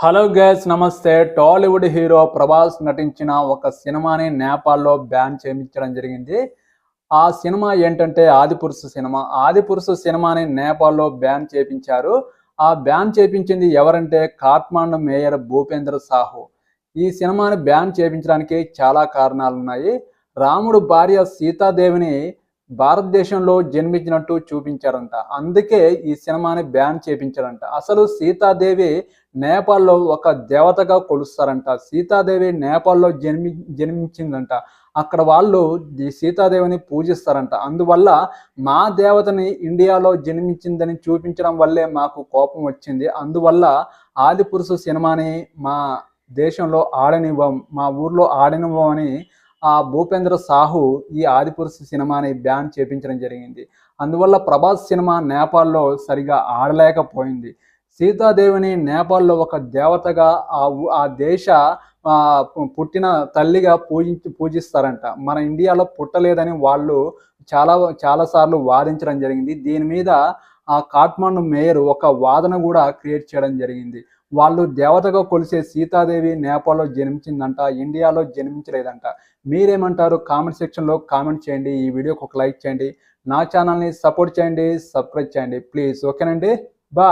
Hello guys నమస్తే. Tollywood hero Prabhas నటించిన ఒక సినిమాని నేపాల్లో బ్యాన్ చేయించడం జరిగింది. ఆ సినిమా ఏంటంటే ఆదిపురుషు సినిమా. ఆదిపురుషు సినిమాని నేపాల్లో బ్యాన్ చేపించారు ఆ బ్యాన్ చేపించింది ఎవరంటే కాట్మాండు మేయర్ భూపేంద్ర సాహు. ఈ సినిమాని బ్యాన్ చేపించడానికి చాలా కారణాలు ఉన్నాయి రాముడు భార్య సీతాదేవిని భారతదేశంలో జన్మించినట్టు చూపించారంట. అందుకే ఈ సినిమాని బ్యాన్ చేపించారంట. అసలు సీతాదేవి నేపాల్లో ఒక దేవతగా కొలుస్తారంట. సీతాదేవి నేపాల్లో జన్మి జన్మించిందంట. అక్కడ వాళ్ళు ఈ సీతాదేవిని పూజిస్తారంట. అందువల్ల మా దేవతని ఇండియాలో జన్మించిందని చూపించడం వల్లే మాకు కోపం వచ్చింది. అందువల్ల ఆదిపురుషు సినిమాని మా దేశంలో ఆడనివ్వం మా ఊర్లో ఆడనివ్వం అని ఆ భూపేంద్ర సాహు ఈ ఆదిపురుషు సినిమాని బ్యాన్ చేపించడం జరిగింది. అందువల్ల ప్రభాస్ సినిమా నేపాల్లో సరిగా ఆడలేకపోయింది. సీతాదేవిని నేపాల్లో ఒక దేవతగా ఆ ఆ దేశ పుట్టిన తల్లిగా పూజించి పూజిస్తారంట. మన ఇండియాలో పుట్టలేదని వాళ్ళు చాలా చాలాసార్లు వాదించడం జరిగింది. దీని మీద ఆ కాట్మాండు మేయర్ ఒక వాదన కూడా క్రియేట్ చేయడం జరిగింది. వాళ్ళు దేవతగా కొలిసే సీతాదేవి నేపాల్లో జన్మించిందంట ఇండియాలో జన్మించలేదంట. మీరేమంటారు? కామెంట్ సెక్షన్లో కామెంట్ చేయండి. ఈ వీడియోకి ఒక లైక్ చేయండి. నా ఛానల్ని సపోర్ట్ చేయండి సబ్స్క్రైబ్ చేయండి. ప్లీజ్. ఓకేనండి? బా